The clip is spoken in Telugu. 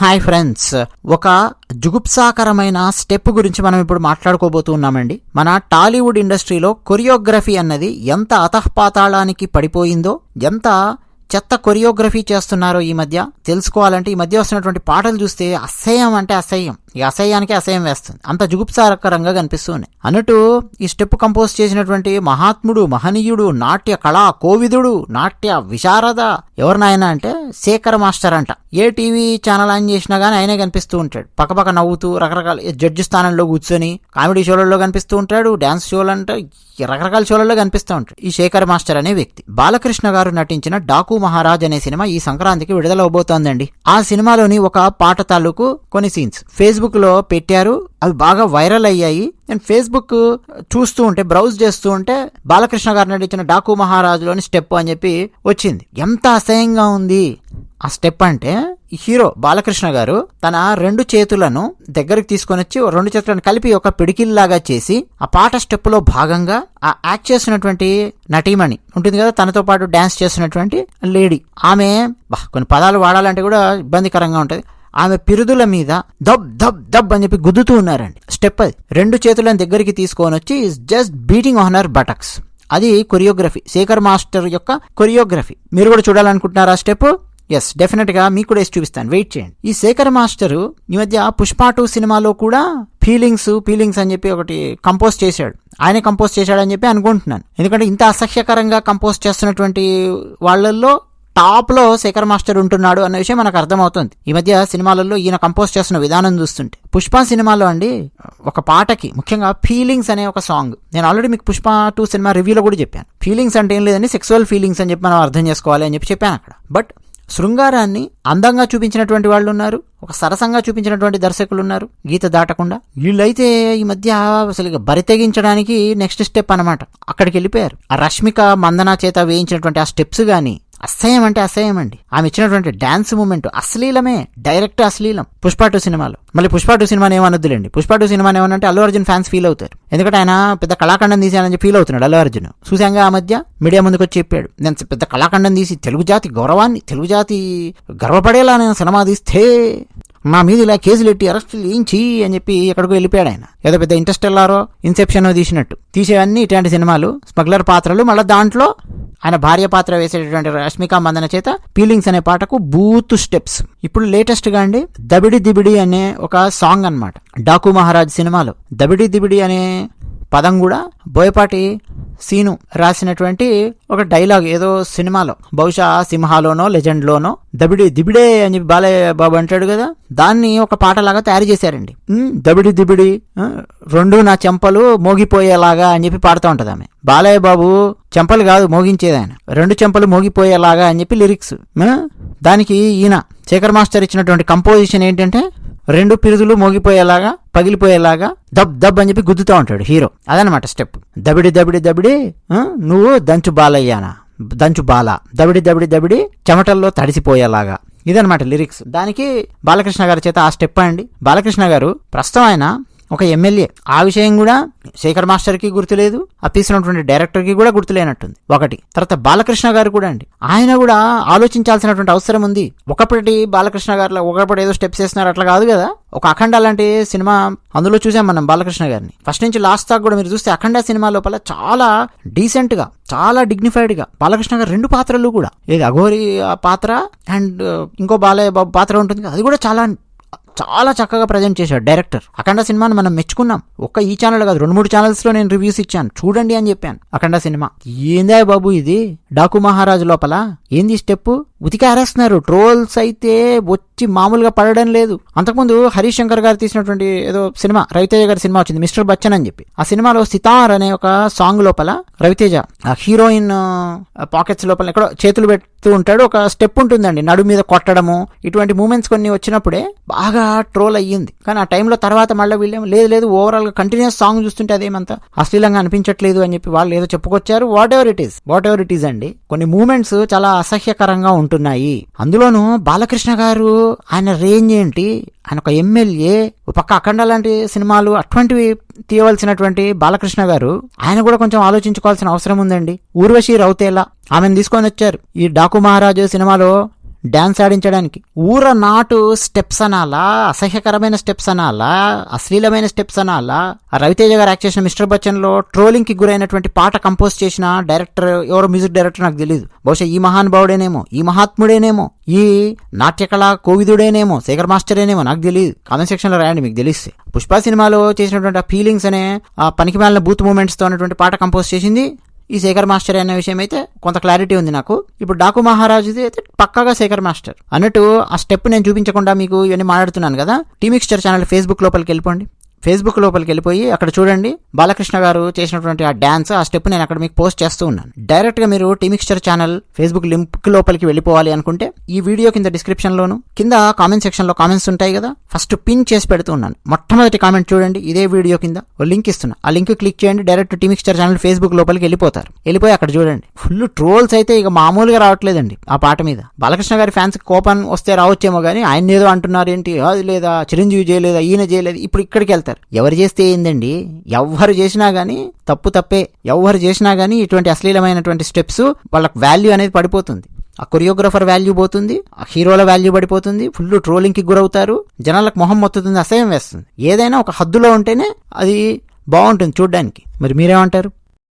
Hi friends. ఒక జుగుప్సాకరమైన స్టెప్ గురించి మనం ఇప్పుడు మాట్లాడుకోబోతున్నామండి మన టాలీవుడ్ ఇండస్ట్రీలో కొరియోగ్రఫీ అన్నది ఎంత అతఃపాతాళానికి పడిపోయిందో ఎంత చెత్త కొరియోగ్రఫీ చేస్తున్నారో ఈ మధ్య తెలుసుకోవాలంటే ఈ మధ్య వస్తున్నటువంటి పాటలు చూస్తే అసహ్యం అంటే అసహ్యం. ఈ అసహ్యానికి అసహ్యం వేస్తుంది. అంత జుగుప్సారకరంగా కనిపిస్తూ ఉన్నాయి అన్నట్టు ఈ స్టెప్ కంపోజ్ చేసినటువంటి మహాత్ముడు మహనీయుడు నాట్య కళా కోవిదుడు నాట్య విశారద ఎవరినాయన అంటే శేఖర్ మాస్టర్ అంట. ఏ టీవీ ఛానల్ ఆన్ చేసినా గానీ ఆయనే కనిపిస్తూ ఉంటాడు. పక్కపక్క నవ్వుతూ రకరకాల జడ్జి స్థానంలో కూర్చొని కామెడీ షోలలో కనిపిస్తూ ఉంటాడు. డాన్స్ షోలు అంటే రకరకాల షోలలో కనిపిస్తూ ఉంటాడు. ఈ శేఖర్ మాస్టర్ అనే వ్యక్తి. బాలకృష్ణ గారు నటించిన డాకు మహారాజ్ అనే సినిమా ఈ సంక్రాంతికి విడుదల అవబోతోందండి. ఆ సినిమాలోని ఒక పాట తాలూకు కొన్ని సీన్స్. ఫేస్బుక్ ఫేస్బుక్లో పెట్టారు. అవి బాగా వైరల్ అయ్యాయి. నేను ఫేస్బుక్ చూస్తూ ఉంటే బ్రౌజ్ చేస్తూ ఉంటే బాలకృష్ణ గారు నటించిన డాకు మహారాజులోని స్టెప్ అని చెప్పి వచ్చింది. ఎంత అసహ్యంగా ఉంది. ఆ స్టెప్ అంటే హీరో బాలకృష్ణ గారు తన రెండు చేతులను దగ్గరికి తీసుకొని వచ్చి రెండు చేతులను కలిపి ఒక పిడికిల్లాగా చేసి ఆ పాట స్టెప్లో భాగంగా ఆ యాక్ట్ చేసినటువంటి నటీమణి ఉంటుంది కదా తనతో పాటు డాన్స్ చేస్తున్నటువంటి లేడీ. ఆమె కొన్ని పదాలు వాడాలంటే కూడా ఇబ్బందికరంగా ఉంటుంది. ఆమె పిరుదుల మీద దబ్ దబ్ దబ్ అని చెప్పి గుద్దుతూ ఉన్నారండి. స్టెప్ అది. రెండు చేతులను దగ్గరికి తీసుకొని వచ్చి just beating on her buttocks అది కొరియోగ్రఫీ. శేఖర్ మాస్టర్ యొక్క కొరియోగ్రఫీ. మీరు కూడా చూడాలనుకుంటున్నారా స్టెప్? ఎస్ డెఫినెట్గా మీకు కూడా వేసి చూపిస్తాను. వెయిట్ చేయండి. ఈ శేఖర్ మాస్టర్ ఈ మధ్య పుష్ప టూ సినిమాలో కూడా ఫీలింగ్స్ ఫీలింగ్స్ అని చెప్పి ఒకటి కంపోజ్ చేశాడు. ఆయన కంపోజ్ చేశాడని చెప్పి అనుకుంటున్నాను. ఎందుకంటే ఇంత అసహ్యకరంగా కంపోజ్ చేస్తున్నటువంటి వాళ్ళల్లో టాప్లో శేఖర్ మాస్టర్ ఉంటున్నాడు అన్న విషయం మనకు అర్థమవుతుంది. ఈ మధ్య సినిమాలలో ఈయన కంపోజ్ చేస్తున్న విధానం చూస్తుంటే. పుష్ప సినిమాలో అండి ఒక పాటకి ముఖ్యంగా ఫీలింగ్స్ అనే ఒక సాంగ్. నేను ఆల్రెడీ మీకు పుష్ప టూ సినిమా రివ్యూలో కూడా చెప్పాను. ఫీలింగ్స్ అంటే ఏం లేదండి సెక్సువల్ ఫీలింగ్స్ అని చెప్పి మనం అర్థం చేసుకోవాలి అని చెప్పి చెప్పాను అక్కడ. బట్ శృంగారాన్ని అందంగా చూపించినటువంటి వాళ్ళు ఉన్నారు ఒక సరసంగా చూపించినటువంటి దర్శకులు ఉన్నారు గీత దాటకుండా. వీళ్ళైతే ఈ మధ్య అసలు బరితెగించడానికి నెక్స్ట్ స్టెప్ అనమాట అక్కడికి వెళ్ళిపోయారు. ఆ రష్మిక మందన చేత వేయించినటువంటి ఆ స్టెప్స్ కానీ అసహ్యం అంటే అసహ్యం అండి. ఆమె ఇచ్చినటువంటి డాన్స్ మూమెంట్ అశ్లీలమే డైరెక్ట్ అశ్లీలం. పుష్ప టూ సినిమాలో. మళ్ళీ పుష్ప టూ సినిమాని ఏమనొద్దులేండి పుష్ప టూ సినిమాని ఏమనంటే అల్లు అర్జున్ ఫ్యాన్స్ ఫీల్ అవుతారు. ఎందుకంటే ఆయన పెద్ద కళాఖండం తీసానని ఫీల్ అవుతున్నాడు అల్లు అర్జున్. చూసాంగా ఆ మధ్య మీడియా ముందుకు వచ్చి చెప్పాడు నేను పెద్ద కళాఖండం తీసి తెలుగు జాతి గౌరవాన్ని తెలుగు జాతి గర్వపడేలా నేను సినిమా తీస్తే నా మీద ఇలా కేసులు ఎట్టి అరెస్టులు ఏంచి అని చెప్పి ఎక్కడికో వెళ్ళిపోయాడు ఆయన. ఏదో పెద్ద ఇంట్రెస్ట్ వెళ్ళారో ఇన్సెప్షన్ తీసినట్టు. తీసేవన్నీ ఇట్లాంటి సినిమాలు స్మగ్లర్ పాత్రలు మళ్ళీ దాంట్లో ఆయన భార్య పాత్ర వేసేటటువంటి రష్మిక మందన చేత ఫీలింగ్స్ అనే పాటకు బూత్ స్టెప్స్. ఇప్పుడు లేటెస్ట్గా అండి దబిడి దిబిడి అనే ఒక సాంగ్ అనమాట డాకు మహారాజ్ సినిమాలో దబిడి దిబిడి అనే పదం కూడా బోయపాటి సీను రాసినటువంటి ఒక డైలాగ్ ఏదో సినిమాలో. బహుశా సింహాలోనో లెజెండ్లోనో దబిడి దిబిడే అని చెప్పి బాలయ్య బాబు అంటాడు కదా దాన్ని ఒక పాటలాగా తయారు చేశారండి. దబిడి దిబిడి రెండు నా చెంపలు మోగిపోయేలాగా అని చెప్పి పాడుతూ ఉంటది ఆమె. బాలయ్య బాబు చెంపలు కాదు మోగించేది ఆయన. రెండు చెంపలు మోగిపోయేలాగా అని చెప్పి లిరిక్స్. దానికి ఈయన శేఖర్ మాస్టర్ ఇచ్చినటువంటి కంపోజిషన్ ఏంటంటే రెండు పిరుదులు మోగిపోయేలాగా పగిలిపోయేలాగా దబ్ దబ్ అని చెప్పి గుద్దుతూ ఉంటాడు హీరో. అదనమాట స్టెప్. దబిడి దబిడి దబిడి నువ్వు దంచు బాలయ్యానా? దంచు బాల. దబిడి దబిడి దబిడి చెమటల్లో తడిసిపోయేలాగా. ఇదనమాట లిరిక్స్. దానికి బాలకృష్ణ గారి చేత ఆ స్టెప్ అండి. బాలకృష్ణ గారు ప్రస్తుతం ఆయన ఒక ఎమ్మెల్యే. ఆ విషయం కూడా శేఖర్ మాస్టర్కి గుర్తులేదు ఆ తీసినటువంటి డైరెక్టర్కి కూడా గుర్తులేనట్టుంది. ఒకటి. తర్వాత బాలకృష్ణ గారు కూడా అండి. ఆయన కూడా ఆలోచించాల్సినటువంటి అవసరం ఉంది. ఒకప్పటి బాలకృష్ణ గారిలో ఒకప్పుడు ఏదో స్టెప్స్ వేస్తున్నారు అట్లా కాదు కదా. ఒక అఖండ లాంటి సినిమా అందులో చూసాం మనం బాలకృష్ణ గారిని. ఫస్ట్ నుంచి లాస్ట్ దాకా కూడా మీరు చూస్తే అఖండ సినిమా లోపల చాలా డీసెంట్గా చాలా డిగ్నిఫైడ్గా బాలకృష్ణ గారు రెండు పాత్రలు కూడా. ఏది అఘోరి ఆ పాత్ర అండ్ ఇంకో బాలయ్య పాత్ర ఉంటుంది అది కూడా చాలా చాలా చక్కగా ప్రజెంట్ చేశాడు. డైరెక్టర్ అఖండ సినిమాని మనం మెచ్చుకున్నాం. ఒక్క ఈ ఛానల్ కాదు రెండు మూడు ఛానల్స్లో నేను రివ్యూస్ ఇచ్చాను. చూడండి అని చెప్పాను. అఖండ సినిమా. ఏందా బాబు ఇది? డాకు మహారాజు లోపల? ఏంది స్టెప్ ఉతికి ఆరేస్తున్నారు ట్రోల్స్ అయితే వచ్చి మామూలుగా పడడం లేదు. అంతకుముందు హరీష్ శంకర్ గారు తీసినటువంటి ఏదో సినిమా రవితేజ గారి సినిమా వచ్చింది మిస్టర్ బచ్చన్ అని చెప్పి. ఆ సినిమాలో సితార్ అనే ఒక సాంగ్ లోపల రవితేజ ఆ హీరోయిన్ పాకెట్స్ లోపల ఎక్కడో చేతులు పెడుతూ ఉంటాడు. ఒక స్టెప్ ఉంటుందండి నడు మీద కొట్టడము. ఇటువంటి మూమెంట్స్ కొన్ని వచ్చినప్పుడే బాగా ట్రోల్ అయ్యింది. కానీ ఆ టైంలో తర్వాత మళ్ళీ వీళ్ళేం లేదు లేదు ఓవరాల్గా కంటిన్యూస్ సాంగ్ చూస్తుంటే అదేమంత అశ్లీలంగా అనిపించట్లేదు అని చెప్పి వాళ్ళు ఏదో చెప్పుకొచ్చారు. Whatever it is whatever it is అండి. కొన్ని మూమెంట్స్ చాలా అసహ్యకరంగా ఉంటున్నాయి. అందులోనూ బాలకృష్ణ గారు ఆయన రేంజ్ ఏంటి? ఆయన ఒక ఎమ్మెల్యే పక్క అఖండ లాంటి సినిమాలు అటువంటివి తీయవలసినటువంటి బాలకృష్ణ గారు ఆయన కూడా కొంచెం ఆలోచించుకోవాల్సిన అవసరం ఉందండి. ఊర్వశి రౌతేలా ఆమెను తీసుకొని వచ్చారు. ఈ డాకు మహారాజు సినిమాలో డ్యాన్స్ ఆడించడానికి. ఊర నాటు స్టెప్స్ అనాలా? అసహ్యకరమైన స్టెప్స్ అనాలా? అశ్లీలమైన స్టెప్స్ అనాలా? రవితేజ గారు యాక్ట్ చేసిన మిస్టర్ బచ్చన్లో ట్రోలింగ్కి గురైనటువంటి పాట కంపోజ్ చేసిన డైరెక్టర్ ఎవరో మ్యూజిక్ డైరెక్టర్ నాకు తెలియదు బహుశా ఈ మహానుభావుడేనేమో ఈ మహాత్ముడేనేమో ఈ నాట్యకళ కోవిదుడేనేమో శేఖర్ మాస్టరేనేమో నాకు తెలియదు కామెంట్ సెక్షన్లో రాయండి మీకు తెలిస్తే. పుష్ప సినిమాలో చేసినటువంటి ఆ ఫీలింగ్స్ అనే ఆ పనికిమాలిన బూత్ మూమెంట్స్తో ఉన్నటువంటి పాట కంపోజ్ చేసింది ఈ శేఖర్ మాస్టర్ అనే విషయం అయితే కొంత క్లారిటీ ఉంది నాకు. ఇప్పుడు డాకు మహారాజుది అయితే పక్కాగా శేఖర్ మాస్టర్. అన్నట్టు ఆ స్టెప్ నేను చూపించకుండా మీకు ఇవన్నీ మాట్లాడుతున్నాను కదా. టీమిక్స్టర్ ఛానల్ ఫేస్బుక్ లోపలికి వెళ్ళిపోండి. ఫేస్బుక్ లోపలికి వెళ్ళిపోయి అక్కడ చూడండి బాలకృష్ణ గారు చేసినటువంటి ఆ డాన్స్ ఆ స్టెప్ నేను అక్కడ మీకు పోస్ట్ చేస్తూ ఉన్నాను. డైరెక్ట్గా మీరు టీమిక్స్చర్ ఛానల్ ఫేస్బుక్ లింక్ లోపలికి వెళ్ళిపోవాలి అనుకుంటే ఈ వీడియో కింద డిస్క్రిప్షన్ లోను కింద కామెంట్ సెక్షన్లో కామెంట్స్ ఉంటాయి కదా ఫస్ట్ పిన్ చేసి పెడుతూ ఉన్నాను. మొట్టమొదటి కామెంట్ చూడండి ఇదే వీడియో కింద ఓ లింక్ ఇస్తున్నా. ఆ లింక్ క్లిక్ చేయండి direct tea mixture channel Facebook లోపలికి వెళ్ళిపోతారు. వెళ్ళిపోయి అక్కడ చూడండి. ఫుల్ ట్రోల్స్ అయితే ఇక మామూలుగా రావట్లేదండి ఆ పాట మీద. బాలకృష్ణ గారి ఫ్యాన్స్ కోపం వస్తే రావచ్చేమో కానీ ఆయన ఏదో అంటున్నారు ఏంటి? అది లేదా? చిరంజీవి చేయలేదా ఈయన చేయలేదు ఇప్పుడు ఇక్కడికి వెళ్తారు. ఎవరు చేస్తే ఏందండి? ఎవ్వరు చేసినా గానీ తప్పు తప్పే. ఎవ్వరు చేసినా గానీ ఇటువంటి అశ్లీలమైనటువంటి స్టెప్స్ వాళ్ళకి వాల్యూ అనేది పడిపోతుంది. ఆ కొరియోగ్రఫర్ వాల్యూ పోతుంది ఆ హీరోల వాల్యూ పడిపోతుంది ఫుల్ ట్రోలింగ్కి గురవుతారు జనాలకు మొహం మొత్తుతుంది అసహ్యం వేస్తుంది. ఏదైనా ఒక హద్దులో ఉంటేనే అది బాగుంటుంది చూడ్డానికి. మరి మీరేమంటారు?